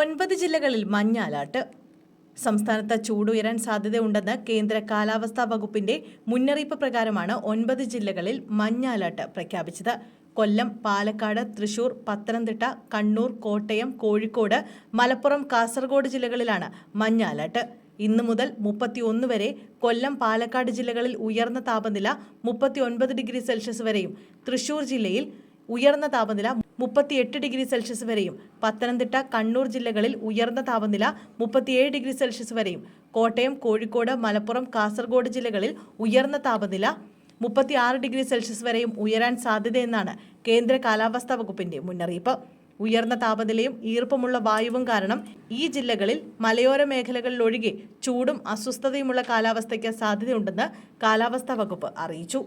ഒൻപത് ജില്ലകളിൽ മഞ്ഞ അലർട്ട്. സംസ്ഥാനത്ത് ചൂടുയരാൻ സാധ്യതയുണ്ടെന്ന് കേന്ദ്ര കാലാവസ്ഥാ വകുപ്പിന്റെ മുന്നറിയിപ്പ് പ്രകാരമാണ് ഒൻപത് ജില്ലകളിൽ മഞ്ഞ അലർട്ട് പ്രഖ്യാപിച്ചത്. കൊല്ലം പാലക്കാട് തൃശൂർ പത്തനംതിട്ട കണ്ണൂർ കോട്ടയം കോഴിക്കോട് മലപ്പുറം കാസർഗോഡ് ജില്ലകളിലാണ് മഞ്ഞ അലർട്ട്. ഇന്നു മുതൽ മുപ്പത്തിയൊന്ന് വരെ കൊല്ലം പാലക്കാട് ജില്ലകളിൽ ഉയർന്ന താപനില മുപ്പത്തിയൊൻപത് ഡിഗ്രി സെൽഷ്യസ് വരെയും തൃശൂർ ജില്ലയിൽ ഉയർന്ന താപനില മുപ്പത്തിയെട്ട് ഡിഗ്രി സെൽഷ്യസ് വരെയും. പത്തനംതിട്ട കണ്ണൂർ ജില്ലകളിൽ ഉയർന്ന താപനില മുപ്പത്തിയേഴ് ഡിഗ്രി സെൽഷ്യസ് വരെയും. കോട്ടയം കോഴിക്കോട് മലപ്പുറം കാസർഗോഡ് ജില്ലകളിൽ ഉയർന്ന താപനില മുപ്പത്തിയാറ് ഡിഗ്രി സെൽഷ്യസ് വരെയും ഉയരാൻ സാധ്യതയെന്നാണ് കേന്ദ്ര കാലാവസ്ഥാ വകുപ്പിന്റെ മുന്നറിയിപ്പ്. ഉയർന്ന താപനിലയും ഈർപ്പമുള്ള വായുവും കാരണം ഈ ജില്ലകളിൽ മലയോര മേഖലകളിലൊഴികെ ചൂടും അസ്വസ്ഥതയുമുള്ള കാലാവസ്ഥയ്ക്ക് സാധ്യതയുണ്ടെന്ന് കാലാവസ്ഥാ വകുപ്പ് അറിയിച്ചു.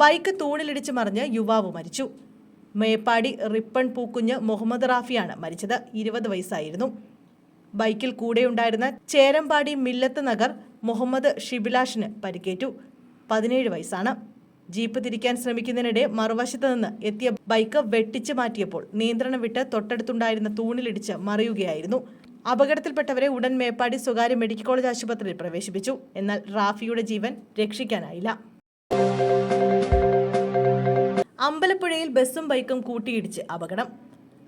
ബൈക്ക് തൂണിലിടിച്ച് മറിഞ്ഞ് യുവാവ് മരിച്ചു. മേപ്പാടി റിപ്പൺ പൂക്കുഞ്ഞ് മുഹമ്മദ് റാഫിയാണ് മരിച്ചത്. ഇരുപത് വയസ്സായിരുന്നു. ബൈക്കിൽ കൂടെയുണ്ടായിരുന്ന ചേരമ്പാടി മില്ലത്ത് നഗർ മുഹമ്മദ് ഷിബിലാഷിന് പരിക്കേറ്റു. പതിനേഴ് വയസ്സാണ്. ജീപ്പ് തിരിക്കാൻ ശ്രമിക്കുന്നതിനിടെ മറുവശത്ത് നിന്ന് എത്തിയ ബൈക്ക് വെട്ടിച്ചു മാറ്റിയപ്പോൾ നിയന്ത്രണം വിട്ട് തൊട്ടടുത്തുണ്ടായിരുന്ന തൂണിലിടിച്ച് മറിയുകയായിരുന്നു. അപകടത്തിൽപ്പെട്ടവരെ ഉടൻ മേപ്പാടി സ്വകാര്യ മെഡിക്കൽ കോളേജ് ആശുപത്രിയിൽ പ്രവേശിപ്പിച്ചു. എന്നാൽ റാഫിയുടെ ജീവൻ രക്ഷിക്കാനായില്ല. അമ്പലപ്പുഴയിൽ ബസ്സും ബൈക്കും കൂട്ടിയിടിച്ച് അപകടം.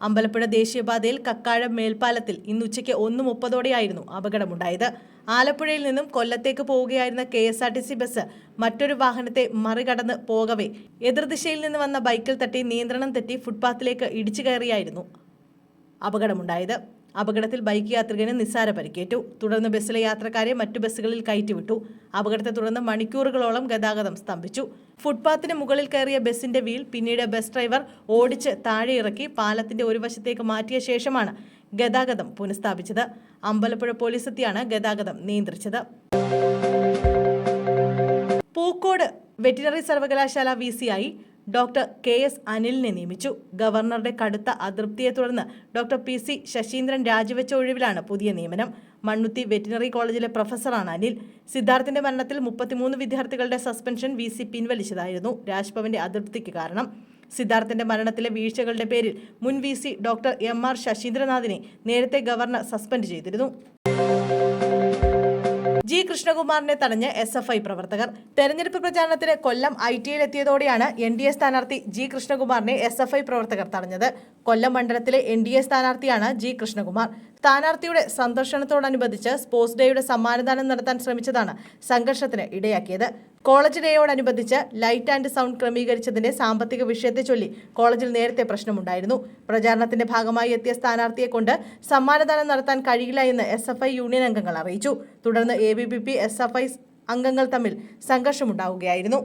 അമ്പലപ്പുഴ ദേശീയപാതയിൽ കക്കാഴം മേൽപ്പാലത്തിൽ ഇന്ന് ഉച്ചയ്ക്ക് ഒന്ന് മുപ്പതോടെയായിരുന്നു അപകടമുണ്ടായത്. ആലപ്പുഴയിൽ നിന്നും കൊല്ലത്തേക്ക് പോവുകയായിരുന്ന K S R T C bus മറ്റൊരു വാഹനത്തെ മറികടന്ന് പോകവേ എതിർദിശയിൽ നിന്ന് വന്ന ബൈക്കിൽ തട്ടി നിയന്ത്രണം തെറ്റി ഫുട്പാത്തിലേക്ക് ഇടിച്ചു കയറിയായിരുന്നു അപകടമുണ്ടായത്. അപകടത്തിൽ ബൈക്ക് യാത്രികന് നിസ്സാര പരിക്കേറ്റു. തുടർന്ന് ബസ്സിലെ യാത്രക്കാരെ മറ്റു ബസ്സുകളിൽ കയറ്റിവിട്ടു. അപകടത്തെ തുടർന്ന് മണിക്കൂറുകളോളം ഗതാഗതം സ്തംഭിച്ചു. ഫുട്പാത്തിന് മുകളിൽ കയറിയ ബസിന്റെ വീൽ പിന്നീട് ബസ് ഡ്രൈവർ ഓടിച്ച് താഴെ ഇറക്കി പാലത്തിന്റെ ഒരു വശത്തേക്ക് മാറ്റിയ ശേഷമാണ് ഗതാഗതം പുനഃസ്ഥാപിച്ചത്. അമ്പലപ്പുഴ പോലീസ് എത്തിയാണ് ഗതാഗതം നിയന്ത്രിച്ചത്. പൂക്കോട് വെറ്റിനറി സർവകലാശാല വി സിയായി ഡോക്ടർ കെ എസ് അനിലിനെ നിയമിച്ചു. ഗവർണറുടെ കടുത്ത അതൃപ്തിയെ തുടർന്ന് ഡോക്ടർ പി സി ശശീന്ദ്രൻ രാജിവെച്ച ഒഴിവിലാണ് പുതിയ നിയമനം. മണ്ണുത്തി വെറ്റിനറി കോളേജിലെ പ്രൊഫസറാണ് അനിൽ. സിദ്ധാർത്ഥിന്റെ മരണത്തിൽ മുപ്പത്തിമൂന്ന് വിദ്യാർത്ഥികളുടെ സസ്പെൻഷൻ വി സി പിൻവലിച്ചതായിരുന്നു. രാജ്ഭവന്റെ അതൃപ്തിക്ക് കാരണം. സിദ്ധാർത്ഥിന്റെ മരണത്തിലെ വീഴ്ചകളുടെ പേരിൽ മുൻ V C doctor M R ശശീന്ദ്രനാഥിനെ നേരത്തെ ഗവർണർ സസ്പെൻഡ് ചെയ്തിരുന്നു. കൃഷ്ണകുമാറിനെ തടഞ്ഞ് എസ് എഫ് ഐ പ്രവർത്തകർ. തെരഞ്ഞെടുപ്പ് പ്രചാരണത്തിന് കൊല്ലം ഐ ടിയിൽ എത്തിയതോടെയാണ് എൻ ഡി എ സ്ഥാനാർത്ഥി ജി കൃഷ്ണകുമാറിനെ എസ് എഫ് ഐ പ്രവർത്തകർ തടഞ്ഞത്. കൊല്ലം മണ്ഡലത്തിലെ എൻ ഡി എ സ്ഥാനാർത്ഥിയാണ് ജി കൃഷ്ണകുമാർ. സ്ഥാനാർത്ഥിയുടെ സന്ദർശനത്തോടനുബന്ധിച്ച് സ്പോർട്സ് ഡേയുടെ സമ്മാനദാനം നടത്താൻ ശ്രമിച്ചതാണ് സംഘർഷത്തിന് ഇടയാക്കിയത്. കോളേജ് ഡേയോടനുബന്ധിച്ച് ലൈറ്റ് ആൻഡ് സൗണ്ട് ക്രമീകരിച്ചതിന്റെ സാമ്പത്തിക വിഷയത്തെ ചൊല്ലി കോളേജിൽ നേരത്തെ പ്രശ്നമുണ്ടായിരുന്നു. പ്രചാരണത്തിന്റെ ഭാഗമായി എത്തിയ സ്ഥാനാർത്ഥിയെ കൊണ്ട് സമ്മാനദാനം നടത്താൻ കഴിയില്ല എന്ന് എസ് യൂണിയൻ അംഗങ്ങൾ അറിയിച്ചു. തുടർന്ന് A B P P S അംഗങ്ങൾ തമ്മിൽ സംഘർഷമുണ്ടാവുകയായിരുന്നു.